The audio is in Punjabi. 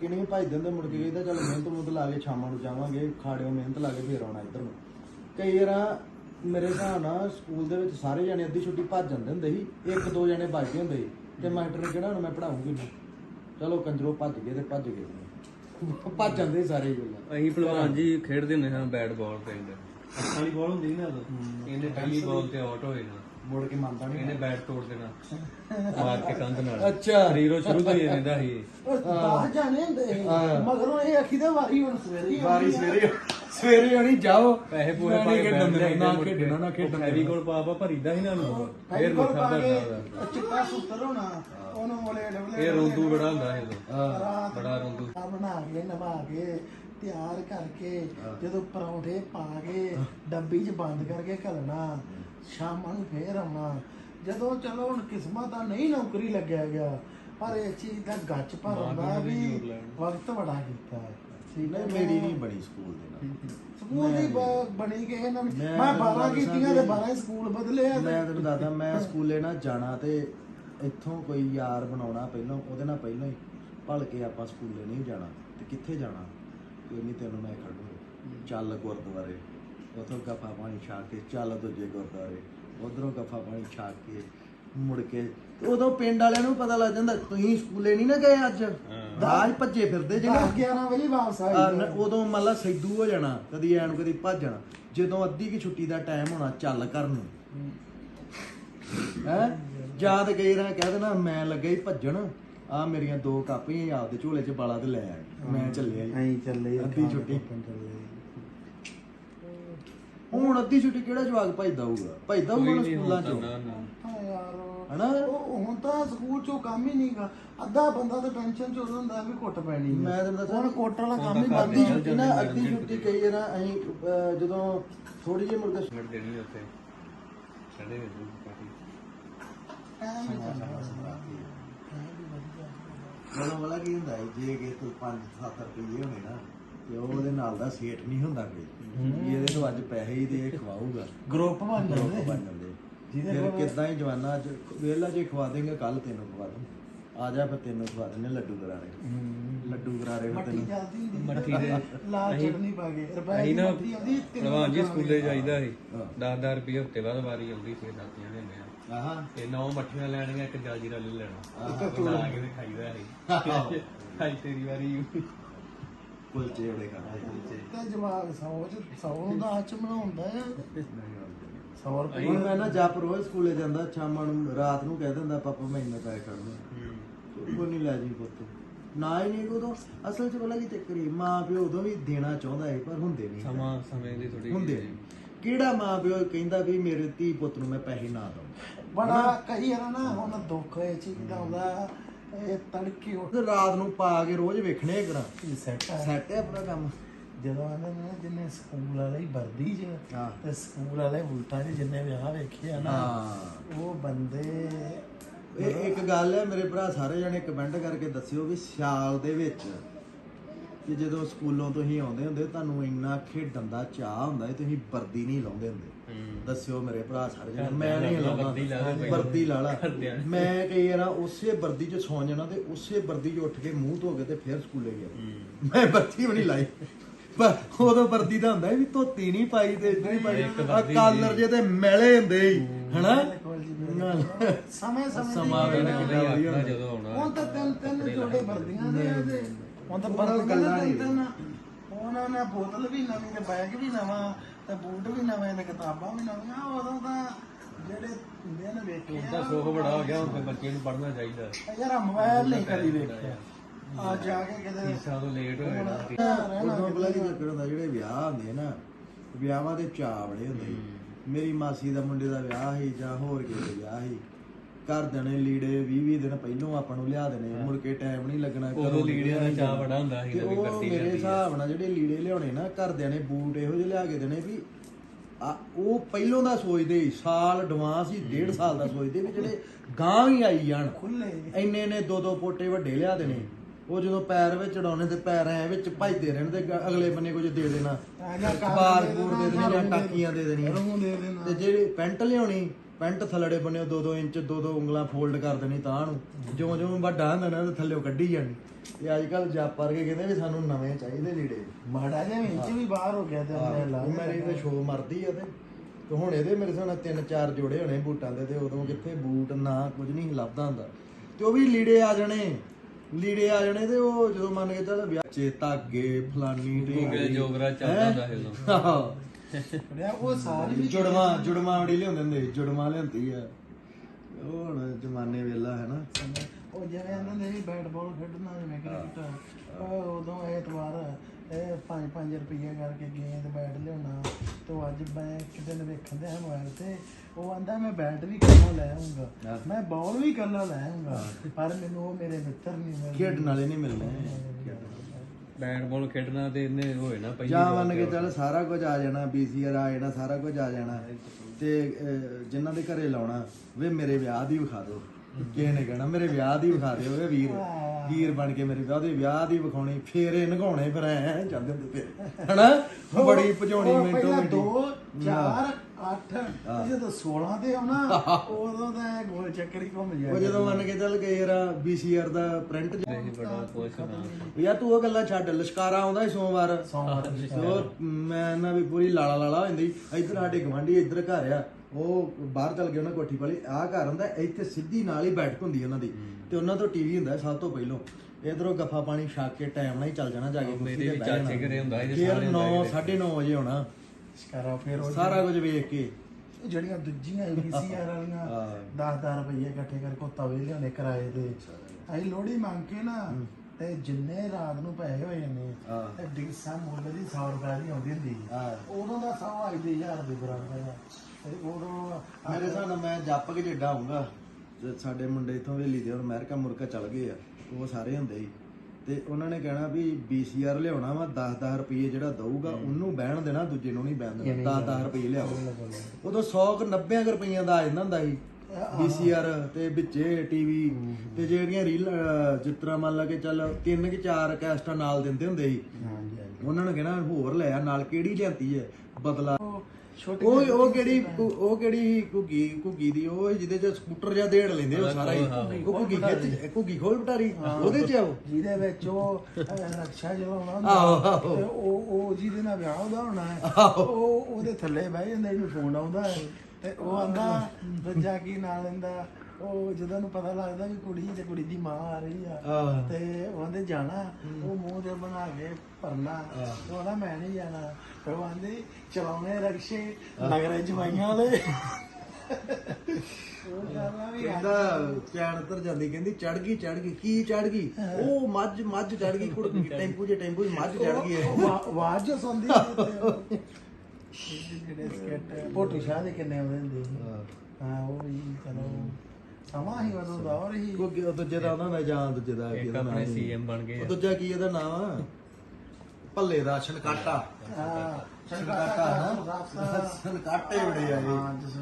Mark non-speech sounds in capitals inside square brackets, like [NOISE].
ਕਿ ਨਹੀਂ ਭੱਜ ਦਿੰਦੇ ਮੁੜ ਕੇ ਕਹਿੰਦਾ ਚੱਲ ਮਿਹਨਤ ਮੁੱਦ ਲਾ ਕੇ ਸ਼ਾਮਾਂ ਨੂੰ ਜਾਵਾਂਗੇ ਖਾੜਿਓ ਮਿਹਨਤ ਲਾ ਕੇ ਫੇਰ ਆਉਣਾ ਇੱਧਰ ਨੂੰ। ਕਈ ਵਾਰ ਮੇਰੇ ਹਿਸਾਬ ਨਾਲ ਸਕੂਲ ਦੇ ਵਿੱਚ ਸਾਰੇ ਜਣੇ ਅੱਧੀ ਛੁੱਟੀ ਭੱਜ ਜਾਂਦੇ ਹੁੰਦੇ ਸੀ ਇੱਕ ਦੋ ਜਣੇ ਬਚਦੇ ਹੁੰਦੇ ਸੀ। ਤੇ ਮਾਸਟਰ ਨੇ ਕਿਹੜਾ ਹੁਣ ਮੈਂ ਪੜਾਉਂਗੀ ਨਹੀਂ ਚਲੋ ਕੰਜਰੋ ਭੱਜ ਗਏ ਤੇ ਭੱਜ ਗਏ ਭੱਜ ਜਾਂਦੇ ਸੀ ਸਾਰੇ ਗੱਲਾਂ ਅਸੀਂ ਭਲਵਾਨ ਜੀ ਖੇਡਦੇ ਹੁੰਦੇ ਹਾਂ ਬੈਟ ਬਾਲ ਪਿੰਡ। ਅੱਖਾਂ ਵਾਲੀ ਬੋਲ ਹੁੰਦੀ ਨਾ ਇਹਨੇ ਪਹਿਲੀ ਬਾਲ ਤੇ ਆਊਟ ਹੋਏ ਨਾ। ਮੁੜ ਕੇ ਮੰਨਦਾ ਨਹੀਂ ਇਹਨੇ ਬੈਟ ਤੋੜ ਦੇਣਾ। ਮਾਰ ਕੇ ਕੰਧ ਨਾਲ। ਅੱਛਾ। ਰੀਰੋ ਸ਼ੁਰੂ ਤੋਂ ਹੀ ਇਹ ਰਹਿੰਦਾ ਸੀ। ਬਾਹਰ ਜਾਣੇ ਹੁੰਦੇ ਸੀ। ਹਾਂ। ਮਗਰੋਂ ਇਹ ਆਖੀ ਦਾ ਵਾਰੀ ਹੁਣ ਸਵੇਰੇ ਹੀ ਵਾਰੀ ਸਵੇਰੇ ਸਵੇਰੇ ਆਣੀ ਜਾਓ। ਪੈਸੇ ਪੂਰੇ ਪਾ ਕੇ ਦੇਣਾ, ਨਾ ਖੇਡਣਾ ਨਾ ਖੇਡਣ। ਹੈਵੀ ਕੋਲ ਪਾ ਪਾ ਭਰੀਦਾ ਸੀ ਨਾ ਨੂੰ ਫੇਰ ਮੱਥਾ ਉਹਦਾ। ਚਿੱਟਾ ਸੁੱਤਰ ਹੋਣਾ ਉਹਨੂੰ ਮੋਲੇ ਡਬਲੇ ਇਹ ਰੋਂਦੂ ਬੜਾ ਹੁੰਦਾ ਹਾਂ ਰਾਤ ਬੜਾ ਰੋਂਦੂ। ਆ ਬਣਾ ਕੇ ਨਵਾ ਕੇ ਤਿਆਰ ਕਰਕੇ ਜਦੋਂ ਪਰੌਂਠੇ ਪਾ ਕੇ ਡੱਬੀ 'ਚ ਬੰਦ ਕਰਕੇ ਘਲਣਾ। ਸ਼ਾਮਾਂ ਨੂੰ ਫੇਰ ਆਉਣਾ। ਜਦੋਂ ਚਲੋ ਹੁਣ ਕਿਸਮਤ ਆ ਨਹੀਂ ਨੌਕਰੀ ਲੱਗਿਆ ਗਿਆ ਪਰ ਇਸ ਚੀਜ਼ ਦਾ ਗੱਚ ਭਰ ਹੁੰਦਾ ਵੀ ਵਕਤ ਬੜਾ ਕੀਤਾ। ਠੀਕ ਹੈ। ਨਹੀਂ ਮੇਰੀ ਨਹੀਂ ਬਣੀ ਸਕੂਲ ਦੇ ਨਾਲ। ਸਕੂਲ ਦੀ ਬਣੀ ਕਿ ਇਹਨਾਂ ਨੇ ਮੈਂ ਮੈਂ ਤੁਹਾਨੂੰ 12 ਕੀਤੀਆਂ ਤੇ ਦੱਸਾਂ 12 ਸਕੂਲ ਬਦਲੇ ਆ। ਮੈਂ ਤੈਨੂੰ ਦੱਸਦਾ ਮੈਂ ਸਕੂਲੇ ਨਾ ਜਾਣਾ ਤੇ ਇੱਥੋਂ ਕੋਈ ਯਾਰ ਬਣਾਉਣਾ ਪਹਿਲਾਂ ਉਹਦੇ ਨਾਲ ਪਹਿਲਾਂ ਹੀ ਭਲ ਕੇ ਆਪਾਂ ਸਕੂਲੇ ਨਹੀਂ ਜਾਣਾ ਤੇ ਕਿੱਥੇ ਜਾਣਾ? ਕੋਈ ਨਹੀਂ ਤੈਨੂੰ ਮੈਂ ਖੜੂ ਚੱਲ ਗੁਰਦੁਆਰੇ। ਉਥੋਂ ਗੱਫਾ ਪਾਣੀ ਛਾ ਕੇ ਚੱਲ ਦੂਜੇ ਗੁਰਦੁਆਰੇ ਉਧਰੋਂ ਗੱਫਾ ਪਾਣੀ ਛਾ ਕੇ ਮੁੜ ਕੇ ਤੇ ਉਦੋਂ ਪਿੰਡ ਵਾਲਿਆਂ ਨੂੰ ਪਤਾ ਲੱਗ ਜਾਂਦਾ ਤੁਸੀਂ ਸਕੂਲੇ ਨਹੀਂ ਨਾ ਗਏ ਅੱਜ? ਦਾਜ ਭੱਜੇ ਫਿਰਦੇ ਜਿਹੜੇ 11 ਵਜੇ ਵਾਪਸ ਆ, ਆਈ ਨ- ਉਦੋਂ ਮੰਨ ਲਾ ਸੈਦੂ ਹੋ ਜਾਣਾ ਕਦੀ ਐਨ ਕਦੀ ਭੱਜ ਜਾਣਾ ਜਦੋਂ ਅੱਧੀ ਕੀ ਛੁੱਟੀ ਦਾ ਟਾਈਮ ਹੋਣਾ ਚੱਲ ਕਰਨ ਨੂੰ। ਹੈ? ਤੇ ਕਈ ਰਾਂ ਕਹਿ ਦੇਣਾ ਮੈਂ ਲੱਗਾ ਹੀ ਭੱਜਣ ਆ ਮੇਰੀਆਂ ਦੋ ਕਾਪੀਆਂ ਆਪਦੇ ਝੋਲੇ 'ਚ ਬਾਲਾ ਤੇ ਲੈ ਆਏ ਮੈਂ ਚੱਲਿਆ ਜੀ। ਚੱਲੇ ਅੱਧੀ ਛੁੱਟੀ। ਹੁਣ ਅੱਧੀ ਛੁੱਟੀ ਕਿਹੜਾ ਜਵਾਕ ਭੱਜਦਾ ਹੋਊਗਾ? ਭੱਜਦਾ ਹੋਊਗਾ ਨਾ ਸਕੂਲਾਂ 'ਚੋਂ। ਹਾਂ ਯਾਰ ਹਨਾ? ਉਹ ਹੁਣ ਤਾਂ ਸਕੂਲ ਚੋਂ ਕੰਮ ਹੀ ਨਹੀਂਗਾ ਅੱਧਾ ਬੰਦਾ ਤਾਂ ਟੈਨਸ਼ਨ ਚ ਉਦੋਂ ਹੁੰਦਾ ਵੀ ਕੁੱਟ ਪੈਣੀ ਆ। ਮੈਂ ਤੈਨੂੰ ਦੱਸਾਂ ਹੁਣ ਕੁੱਟ ਵਾਲਾ ਕੰਮ ਹੀ ਬੰਦ ਛੁੱਟੀ ਨਾ ਅੱਧੀ ਛੁੱਟੀ ਕਈ ਵਾਰ ਅਸੀਂ ਅਹ, ਜਦੋਂ ਥੋੜੀ ਜਿਹੀ ਕੇ ਮਿੰਟ ਦੇਣੀ ਉੱਥੇ। ਛੱਡੇ ਦੇ ਦੂ ਕਾਫੀ ਜਦੋਂ ਵਾਲਾ ਕੀ ਹੁੰਦਾ ਹੈ? ਜੇ ਕਿ ਤੂੰ 5-7 ਰੁਪਏ ਹੋਣੇ ਨਾ ਤੇ ਉਹ ਉਹਦੇ ਨਾਲ ਦਾ ਸੇਠ ਨਹੀਂ ਹੁੰਦਾ ਕੋਈ। ਵੀ ਇਹਦੇ ਤੋਂ ਅੱਜ ਪੈਸੇ ਹੀ ਦੇ ਖਵਾਊਗਾ। ਗਰੁੱਪ ਬਣ ਜਾਂਦੇ। ਬਣ ਜਾਂਦੇ। ਜਿਹਦੇ ਫਿਰ ਕੋਲ- ਕਿਦਾਂ ਹੀ ਜਵਾਨਾ ਅੱਜ ਵੇਲਾ ਜੇ ਖਵਾ ਦੇਂਗੇ ਕੱਲ ਤੈਨੂੰ ਖਵਾ ਦੂੰ। ਆ ਜਾ ਫਿਰ ਤੈਨੂੰ ਖਵਾ ਦਿੰਨੇ ਲੱਡੂ ਕਰਾਰੇ ਲੱਡੂ ਕਰਾਰੇ ਫਿਰ ਮੱਠੀ ਤੈਨੂੰ। ਹੁੰਦੀ ਮੱਠੀ ਦੇ ਲਾ ਅਸੀਂ- ਚਟਨੀ ਪਾ ਕੇ। ਰੁਪਏ ਦੀ ਨਾ ਮੱਠੀ ਆਉਂਦੀ ਤਿੰਨ ਭਲਵਾਨ ਜੀ ਸਕੂਲੇ ਜਾਈਦਾ ਸੀ। ਹਾਂ। 10-10 ਰੁਪਏ ਹਫ਼ਤੇ ਬਾਅਦ ਵਾਰੀ ਆਉਂਦੀ ਸੀ ਦਾਤੀਆਂ ਦੇ ਆ। ਆਹਾਂ। ਤੇ ਨੌ ਮੱਠੀਆਂ ਲੈਣੀਆਂ ਇੱਕ ਜਾਜੀਰਾ ਲੈ ਲੈਣਾ। ਆਹ। ਲਾ ਕੇ ਤੇ ਖਾਈਦਾ ਸੀ। ਖਾਈ ਤੇਰੀ ਵਾਰੀ ਕੁਲਚੇ ਵੜੇ ਖਾਂਦੇ ਕੁਲਚੇ ਤੇ ਜਵਾਬ 100 ਚ 100 ਨੂੰ ਦਾ ਚ ਬਣਾਉਂਦਾ ਆ। 100 ਰੁਪਏ ਹੁਣ ਮੈਂ ਨਾ ਜਪ ਰੋਜ਼ ਸਕੂਲੇ ਜਾਂਦਾ ਸ਼ਾਮਾਂ ਨੂੰ ਰਾਤ ਨੂੰ ਕਹਿ ਦਿੰਦਾ ਪਾਪਾ ਮੈਂ ਇੰਨਾ ਪੈਸੇ ਕੱਢਣਾ ਕੋਈ ਨਹੀਂ ਲੈ ਜੀ ਪੁੱਤ। ਨਾ ਹੀ ਨਹੀਂ ਉਦੋਂ। ਅਸਲ 'ਚ ਪਤਾ ਕੀ ਚੱਕਰ ਹੀ ਮਾਂ ਪਿਓ ਉਦੋਂ ਵੀ ਦੇਣਾ ਚਾਹੁੰਦਾ ਹੈ ਪਰ ਹੁੰਦੇ ਨਹੀਂ। ਸਮਾਂ ਸਮੇਂ ਦੀ ਥੋੜੀ ਹੁੰਦੇ ਨਹੀਂ। ਕਿਹੜਾ ਮਾਂ ਪਿਓ ਕਹਿੰਦਾ ਵੀ ਮੇਰੇ ਧੀ ਪੁੱਤ ਨੂੰ ਮੈਂ ਪੈਸੇ ਨਾ ਦਵਾਂ ਬੜਾ ਕਈ ਵਾਰ ਨਾ ਹੁਣ ਦੁੱਖ ਇਹ ਚੀਜ਼ ਦਾ ਆਉਂਦਾ ਇਹ ਤੜਕੇ ਉੱਠ ਰਾਤ ਨੂੰ ਪਾ ਕੇ ਰੋਜ਼ ਵੇਖਣੇ ਕਰਾਂ ਕੇ ਸੈੱਟ ਆ। ਸੈੱਟ ਹੈ ਆਪਣਾ ਕੰਮ। ਜਦੋਂ ਆਂਦੇ ਨੇ ਜਿੰਨੇ ਸਕੂਲ ਵਾਲੇ ਹੀ ਵਰਦੀ ਚ। ਤੇ ਸਕੂਲ ਵਾਲੇ ਬੂਟਾਂ 'ਚ ਜਿੰਨੇ ਵਿਆਹ ਵੇਖੇ ਆ ਨਾ ਉਹ ਬੰਦੇ ਇਹ ਇੱਕ ਗੱਲ ਹੈ ਮੇਰੇ ਭਰਾ ਸਾਰੇ ਜਣੇ ਕਮੈਂਟ ਕਰਕੇ ਦੱਸਿਓ ਵੀ ਸਿਆਲ ਦੇ ਵਿੱਚ ਕਿ ਜਦੋਂ ਸਕੂਲੋਂ ਤੁਸੀਂ ਆਉਂਦੇ ਹੁੰਦੇ ਤੁਹਾਨੂੰ ਇੰਨਾ ਖੇਡਣ ਦਾ ਚਾਹ ਹੁੰਦਾ ਹੈ ਤੁਸੀਂ ਵਰਦੀ ਨਹੀਂ ਲਾਉਂਦੇ ਹੁੰਦੇ। ਦੱਸਿਓ ਮੇਰੇ ਭਰਾ ਸਾਰੇ ਜਣੇ ਮੈਂ ਨਹੀਂ ਲਾਉਂਦਾ। ਦੇ ਵਰਦੀ ਲਾ ਲਾ। ਮੈਂ ਕਈ ਵਾਰ ਉਸੇ ਵਰਦੀ 'ਚ ਸੌਂ ਜਾਣਾ ਤੇ ਉਸੇ ਵਰਦੀ 'ਚ ਉੱਠ ਕੇ ਮੂੰਹ ਧੋ ਕੇ ਤੇ ਫਿਰ ਸਕੂਲੇ ਗਿਆ। ਮੈਂ ਵਰਦੀ ਵੀ ਨਹੀਂ ਲਾਈ। ਪਰ ਉਦੋਂ ਵਰਦੀ ਦਾ ਹੁੰਦਾ ਸੀ ਵੀ ਧੋਤੀ ਨਹੀਂ ਪਾਈ ਤੇ ਇਦਾਂ ਹੀ ਪਾਈ। ਆ ਕਾਲਰ ਜੇ ਤੇ ਮੈਲੇ ਹੁੰਦੇ ਹੀ। ਹਨਾ? ਸਮੇਂ ਸਮੇਂ ਸਮਾਂ ਦੀ ਕਿੰਨਾ। ਵਧੀਆ। ਜਦੋਂ ਆਉਣਾ। ਹੁਣ ਤਾਂ ਤਿੰਨ ਤਿੰਨ ਜੋੜੇ ਵਰਦੀਆਂ ਨੇ ਇਹਦੇ ਹੁਣ ਤਾਂ ਉਹਨਾਂ ਵਰਦੀਆਂ ਗੱਲਾਂ ਨੇ ਨਹੀਂ ਉਹਨਾਂ ਨੇ ਬੋਤਲ ਵੀ ਨਵੀਂ ਤੇ ਬੈਗ ਵੀ ਨਵਾਂ ਤੇ ਬੂਟ ਵੀ ਨਵੇਂ ਤੇ ਕਿਤਾਬਾਂ ਵੀ ਨਵੀਆਂ ਉਦੋਂ ਤਾਂ ਜਿਹੜੇ ਹੁੰਦੇ ਨੇ ਵੇਖੇ ਤਾਂ ਸੁੱਖ ਬੜਾ ਹੋ ਗਿਆ ਹੁਣ ਤੇ ਬੱਚੇ ਨੂੰ ਪੜ੍ਹਨਾ ਚਾਹੀਦਾ। ਯਾਰ ਮੋਬਾਈਲ ਨਹੀਂ ਕਦੀ ਵੇਖਿਆ। ਆ ਜਾ ਕੇ ਕਿਤੇ ਫੀਸਾਂ ਤੋਂ ਲੇਟ ਹੋ ਜਾਣਾ ਉਦੋਂ ਬਲਾ ਕੀ ਚੱਕਰ ਹੁੰਦਾ ਜਿਹੜੇ ਵਿਆਹ ਹੁੰਦੇ ਨਾ ਵਿਆਹਾਂ ਦੇ ਬੜੇ ਹੁੰਦੇ। ਮੇਰੀ ਮਾਸੀ ਦਾ ਮੁੰਡੇ ਦਾ ਵਿਆਹ ਸੀ ਜਾਂ ਹੋਰ ਕਿਸੇ ਦਾ ਵਿਆਹ ਸੀ। ਘਰ ਦੇਣੇ ਲੀੜੇ 20 20 ਦਿਨ ਪਹਿਲੋਂ ਆਪਾਂ ਨੂੰ ਲਿਆ ਦੇਣੇ। ਮੁੜ ਕੇ ਟਾਈਮ ਨਹੀਂ ਲੱਗਣਾ ਉਦੋਂ ਲੀੜਿਆਂ ਦਾ ਚਾਹ ਬੜਾ ਹੁੰਦਾ ਸੀ ਤੇ ਉਹ ਮੇਰੇ ਹਿਸਾਬ ਨਾਲ ਜਿਹੜੇ ਲੀੜੇ ਲਿਆਉਣੇ ਨਾ ਘਰਦਿਆਂ ਨੇ ਬੂਟ ਇਹੋ ਜਿਹੇ ਲਿਆ ਕੇ ਦੇਣੇ ਵੀ ਆ ਉਹ ਪਹਿਲੋਂ ਦਾ ਸੋਚਦੇ ਸਾਲ ਐਡਵਾਂਸ ਹੀ ਡੇਢ ਸਾਲ ਦਾ ਸੋਚਦੇ ਵੀ ਜਿਹੜੇ ਗਾਂ ਵੀ ਆਈ ਜਾਣ। ਖੁੱਲੇ ਇੰਨੇ ਨੇ ਦੋ ਦੋ ਪੋਟੇ ਵੱਡੇ ਲਿਆ ਦੇਣੇ। ਉਹ ਜਦੋਂ ਪੈਰ ਵਿੱਚ ਚੜਾਉਣੇ ਤੇ ਪੈਰ ਐ ਵਿੱਚ ਭਜਦੇ ਰਹਿਣ ਤੇ ਅਗਲੇ ਬੰਨੇ ਕੁਝ ਦੇ ਦੇਣਾ। ਬਾਰ ਬੂਰ ਦੇ ਦੇਣੇ ਜਾਂ ਟਾਕੀਆਂ ਦੇ ਦੇਣੀਆਂ। ਰੂਹ ਦੇ ਦੇਣਾ। ਤੇ ਜਿਹੜੀ ਪੈਂਟ ਲਿਆਉਣੀ ਪੈਂਟ ਥੱਲੜੇ ਬੰਨੇ 2-2 ਇੰਚ 2-2 ਉਂਗਲਾਂ ਫੋਲਡ ਕਰ ਦੇਣੀ ਤਾਂ ਨੂੰ। ਜਿਉਂ ਜਿਉਂ ਵੱਡਾ ਹੁੰਦਾ ਨਾ ਤੇ ਥੱਲੇੋਂ ਕੱਢੀ ਜਾਣੀ। ਤੇ ਅੱਜ ਕੱਲ ਜਾਪਰ ਕੇ ਕਹਿੰਦੇ ਵੀ ਸਾਨੂੰ ਨਵੇਂ ਚਾਹੀਦੇ ਲੀੜੇ। ਮਾੜਾ ਜਿਹਾ ਇੰਚ ਵੀ ਬਾਹਰ ਹੋ ਗਿਆ ਤੇ ਉਹਨੇ ਲਾ ਮੇਰੀ ਤੇ ਸ਼ੋ ਮਰਦੀ ਆ ਤੇ। ਤੇ ਹੁਣ ਇਹਦੇ ਮੇਰੇ ਨਾਲ ਤਿੰਨ ਚਾਰ ਜੋੜੇ ਹੋਣੇ ਬੂਟਾਂ ਦੇ ਤੇ ਉਦੋਂ ਕਿੱਥੇ ਬੂਟ ਨਾ ਕੁਝ ਨਹੀਂ ਲੱਭਦਾ ਹੁੰਦਾ। ਤੇ ਉਹ ਵੀ ਲੀੜੇ ਆ ਜਾਣੇ। ਲੀੜੇ ਆ ਜਾਣੇ ਤੇ ਉਹ ਜਦੋਂ ਮੰਨ ਕੇ ਚੱਲ ਵਿਆਹ ਚ ਧਾਗੇ ਫਲਾਨੀ ਗੂਗਲ ਜੋਗਰਾ ਚੱਲਦਾ ਹੁੰਦਾ ਸੀ ਰਿਹਾ ਉਹ ਸਾਲ ਵੀ ਜੁੜਵਾ ਜੁੜਵਾ ਵੜੀ ਲਿਆਉਂਦੇ ਹੁੰਦੇ ਜੁੜਵਾ ਲਿਆਂਦੀ ਆ। ਉਹ ਹੁਣ ਜ਼ਮਾਨੇ ਵੇਲਾ ਹੈ ਨਾ। ਉਹ ਜਿਵੇਂ ਇਹਨਾਂ ਦੇ ਵੀ ਬੈਟ ਬਾਲ ਖੇਡਣਾ ਜਿਵੇਂ ਕ੍ਰਿਕਟ ਉਹ ਉਦੋਂ ਐਤਵਾਰ ਇਹ 5-5 ਰੁਪਏ ਕਰਕੇ ਗੇਂਦ ਬੈਟ ਲਿਆਉਣਾ। ਤੇ ਅੱਜ ਮੈਂ ਇੱਕ ਦਿਨ ਵੇਖਣ ਦੇ ਮੋਬਾਈਲ ਤੇ ਉਹ ਆਂਦਾ ਮੈਂ ਬੈਟ ਵੀ ਕੱਲਾ ਲੈ ਆਉਂਗਾ ਮੈਂ ਬਾਲ ਵੀ ਕੱਲਾ ਲੈ ਆਉਂਗਾ ਪਰ ਮੈਨੂੰ ਉਹ ਮੇਰੇ ਮਿੱਤਰ ਨਹੀਂ ਮਿਲੇ ਖੇਡਣ ਵਾਲੇ ਨਹੀਂ ਮਿਲਣੇ। ਬੈਟ ਬਾਲ ਖੇਡਣਾ ਤੇ ਇਹਨੇ ਹੋਏ ਨਾ ਪਹਿਲੀ ਜਾਂ ਮੰਨ ਕੇ ਚੱਲ ਸਾਰਾ ਕੁਝ ਆ ਜਾਣਾ ਬੀਸੀਆਰ ਆ ਜਾਣਾ ਸਾਰਾ ਕੁਝ ਆ ਜਾਣਾ। ਤੇ ਅਹ, ਜਿਨ੍ਹਾਂ ਦੇ ਘਰੇ ਲਾਉਣਾ ਵੇ ਮੇਰੇ ਵਿਆਹ ਦੀ ਵਿਖਾ ਦਿਓ। ਕਿਸੇ ਨੇ ਕਹਿਣਾ ਮੇਰੇ ਵਿਆਹ ਦੀ ਵਿਖਾ ਦਿਓ ਵੇ ਵੀਰ ਵੀਰ ਬਣ ਕੇ ਮੇਰੇ ਵਿਆਹ ਦੇ ਵਿਆਹ ਦੀ ਵਿਖਾਉਣੀ ਫੇਰੇ ਨਗਾਉਣੇ ਫਿਰ ਐ ਜਾਂਦੇ ਹੁੰਦੇ ਫਿਰ ਹਨਾ? ਬੜੀ ਭਜਾਉਣੀ ਮਿੰਟੋ ਪਹਿਲਾਂ ਮਿੰਟੀ। ਦੋ, ਚਾਰ, ਅੱਠ, ਤੇ ਜਦੋਂ 16 ਤੇ ਆਉਣਾ ਉਦੋਂ ਤਾਂ ਇਹ ਗੋਲ ਚੱਕਰ ਹੀ ਘੁੰਮ ਉਹ ਜਾਏ ਜਦੋਂ। ਮੰਨ ਕੇ ਚੱਲ ਗਏ ਯਾਰ ਬੀਸੀਆਰ ਦਾ ਪ੍ਰਿੰਟ ਯਾਰ ਤੂੰ ਉਹ ਗੱਲਾਂ ਛੱਡ ਲਸ਼ਕਾਰਾ ਆਉਂਦਾ ਸੀ ਸੋਮਵਾਰ। ਸੋਮਵਾਰ ਮੈਂ ਨਾ ਵੀ ਪੂਰੀ ਲਾਲਾ ਲਾਲਾ ਹੋ ਜਾਂਦੀ। ਇੱਧਰ ਸਾਡੇ ਗਵਾਂਢੀ ਇੱਧਰ ਘਰ ਆ। ਉਹ ਬਾਹਰ ਚਲ ਗਏ ਉਹਨਾਂ ਕੋਠੀ ਵਾਲੀ। ਆਹ ਘਰ ਹੁੰਦਾ ਇੱਥੇ ਸਿੱਧੀ ਨਾਲ ਹੀ ਬੈਠਕ ਹੁੰਦੀ ਉਹਨਾਂ ਦੀ। ਤੇ ਉਹਨਾਂ ਤੋਂ ਟੀਵੀ ਹੁੰਦਾ ਸਭ ਤੋਂ ਪਹਿਲਾਂ। ਇਧਰੋਂ ਗੱਫਾ ਪਾਣੀ ਛੱਕ ਕੇ ਟਾਈਮ ਨਾਲ ਹੀ ਚੱਲ ਜਾਣਾ ਜਾ ਕੇ ਕੁਰਸੀ ਮੇਰੇ ਤੇ ਵੀ ਚਾਚੇ ਘਰੇ ਹੁੰਦਾ ਫਿਰ ਸਾਰੇ 9 9:30 ਵਜੇ ਆਉਣਾ। ਸ਼ਕਾਰਾ ਫਿਰ ਉਹ ਸਾਰਾ ਕੁਝ ਵੇਖ ਕੇ। ਜਿਹੜੀਆਂ ਦੂਜੀਆਂ ਵੀਸੀਆਰ ਵਾਲੀਆਂ ਹਾਂ। 10-10 ਰੁਪਏ ਇਕੱਠੇ ਕਰਕੇ ਤਵੇ ਲਿਆਉਣੇ ਕਿਰਾਏ ਤੇ। ਅਸੀਂ ਲੋੜੀ ਮੰਗ ਕੇ ਨਾ ਤੇ ਜਿੰਨੇ ਰਾਤ ਨੂੰ ਪੈਸੇ ਹੋਏ ਨੇ ਹਾਂ। ਤੇ ਡਿਗਸਾ ਮੁੱਲ ਦੀ 100 ਰੁਪਏ ਦੀ ਆਉਂਦੀ ਹੁੰਦੀ ਸੀ। ਹਾਂ। ਉਦੋਂ ਦਾ ਸਵਾ ਅੱਜ ਦੇ 1000 ਦੇ ਬਰਾਬਰ ਆ। ਤੇ ਉਦੋਂ ਮੇਰੇ ਹਿਸਾਬ ਨਾਲ ਮੈਂ ਜੱਪ ਕੇ ਜਿੱਡਾ ਆਉਂਗਾ ਸਾਡੇ ਮੁੰਡੇ ਇਥੋਂ ਵੇਲੀ ਦੇ ਹੁਣ ਅਮਰੀਕਾ ਮੁਰਕਾ ਚੱਲ ਗਏ ਆ ਉਹ ਸਾਰੇ ਹੁੰਦੇ ਸੀ। ਤੇ ਉਹਨਾਂ ਨੇ ਕਹਿਣਾ ਵੀ BCR ਲਿਆਉਣਾ ਵਾ 10-10 ਰੁਪਏ ਜਿਹੜਾ ਦਊਗਾ ਉਹਨੂੰ ਬਹਿਣ ਦੇਣਾ ਦੂਜੇ ਨੂੰ ਨਹੀਂ ਬਹਿਣ ਦੇਣਾ। 10-10 ਰੁਪਏ ਲਿਆਓ। ਉਦੋਂ 100 90 ਰੁਪਈਆਂ ਦਾ ਆ ਜਾਂਦਾ ਹੁੰਦਾ ਸੀ। BCR ਤੇ ਵਿੱਚੇ ਟੀਵੀ ਤੇ ਜਿਹੜੀਆਂ ਰੀਲ ਤਰ੍ਹਾਂ ਮੰਨ ਲਾ ਕੇ ਚੱਲ ਤਿੰਨ ਕਿ ਚਾਰ ਕੈਸਟਾਂ ਨਾਲ ਦਿੰਦੇ ਹੁੰਦੇ ਸੀ। ਹਾਂਜੀ ਹਾਂਜੀ। ਉਹਨਾਂ ਨੇ ਕਹਿਣਾ ਹੋਰ ਲੈ ਆ ਨਾਲ ਕਿਹੜੀ ਲਿਆਂਤੀ ਹੈ ਬਦਲਾ। ਉਹ ਉਹ ਉਹ ਕਿਹੜੀ ਉਹ ਕਿਹੜੀ ਘੁੱਗੀ ਘੁੱਗੀ ਦੀ ਉਹ ਜਿਹਦੇ ਚ ਸਕੂਟਰ ਜਾਂ ਦੇੜ ਲੈਂਦੇ ਉਹ ਸਾਰਾ ਹੀ। ਉਹ ਘੁੱਗੀ ਖਿੱਚ ਘੁੱਗੀ ਖੋਲ ਬਟਾਰੀ ਉਹਦੇ ਚ ਆਓ ਜਿਹਦੇ ਵਿੱਚ ਉਹ ਰਕਸ਼ਾ ਚਲਾਉਣਾ ਹੁੰਦਾ ਉਹ ਉਹ ਜਿਹਦੇ ਨਾਲ ਵਿਆਹ ਉਹਦਾ ਹੋਣਾ ਹੈ ਉਹ ਉਹਦੇ ਥੱਲੇ ਬਹਿ ਜਾਂਦਾ ਇਹਨੂੰ ਫੋਨ ਆਉਂਦਾ ਹੈ। ਤੇ ਉਹ ਆਂਦਾ ਦੂਜਾ ਕੀ ਨਾਂ ਲੈਂਦਾ? ਉਹ ਜਦੋਂ ਨੂੰ ਪਤਾ ਲੱਗਦਾ ਵੀ ਕੁੜੀ ਤੇ ਕੁੜੀ ਦੀ ਮਾਂ ਆ ਰਹੀ ਆ ਆਹ ਤੇ ਉਹ ਆਂਦੇ ਜਾਣਾ ਉਹ ਮੂੰਹ ਤੇ ਬਣਾ ਕੇ ਭਰਨਾ। ਉਹ ਆਂਦਾ ਮੈਂ ਨਹੀਂ ਜਾਣਾ। ਫਿਰ ਉਹ ਆਂਦੇ ਚਲਾਉਣੇ ਰਕਸ਼ੇ ਨਗਰੇ ਜਵਾਈਆਂ ਵਾਲੇ। ਉਹ ਕਹਿੰਦਾ ਵੀ ਕਹਿੰਦਾ ਚੈਨ ਉਤਰ ਜਾਂਦੀ ਕਹਿੰਦੀ ਚੜ ਗਈ ਚੜ ਗਈ। ਕੀ ਚੜ ਗਈ? ਉਹ ਮੱਝ ਮੱਝ ਚੜ ਗਈ ਕੁੜ [LAUGHS] ਟੈਂਪੂ 'ਚ ਟੈਂਪੂ 'ਚ ਮੱਝ ਚੜ ਗਈ ਹੈ। ਉਹ ਵਾ- ਆਵਾਜ਼ ਜੋ ਸੁਣਦੀ ਸੀ। [LAUGHS] ਤੇ ਜਿਹੜੇ ਸਕੇਟ ਪੋਟੂ ਸ਼ਾਹ ਦੇ ਕਿੰਨੇ ਆਉਂਦੇ ਹੁੰਦੇ ਸੀ। ਹਾਂ। ਉਹ ਵੀ ਚਲੋ ਸਮਾਂ ਹੀ ਉਦੋਂ ਦਾ ਔਰ ਹੀ। ਉਹ ਉਹ ਦੂਜੇ ਦਾ ਉਹਨਾਂ ਦਾ ਜਾਂ ਦੂਜੇ ਦਾ ਕੀ ਇੱਕ ਉਹਦਾ ਆਪਣੇ ਸੀ? ਸੀਐਮ ਬਣ ਗਏ ਉਹ ਦੂਜਾ ਕੀ ਇਹਦਾ ਨਾਮ? ਭੱਲੇ ਦਾ ਛਨਕਾਟਾ ਹਾਂ ਛਨਕਾਟਾ ਨਾ ਛਨਕਾਟੇ ਬੜੇ ਆ ਇਹ ਹਾਂ ਜਿਸ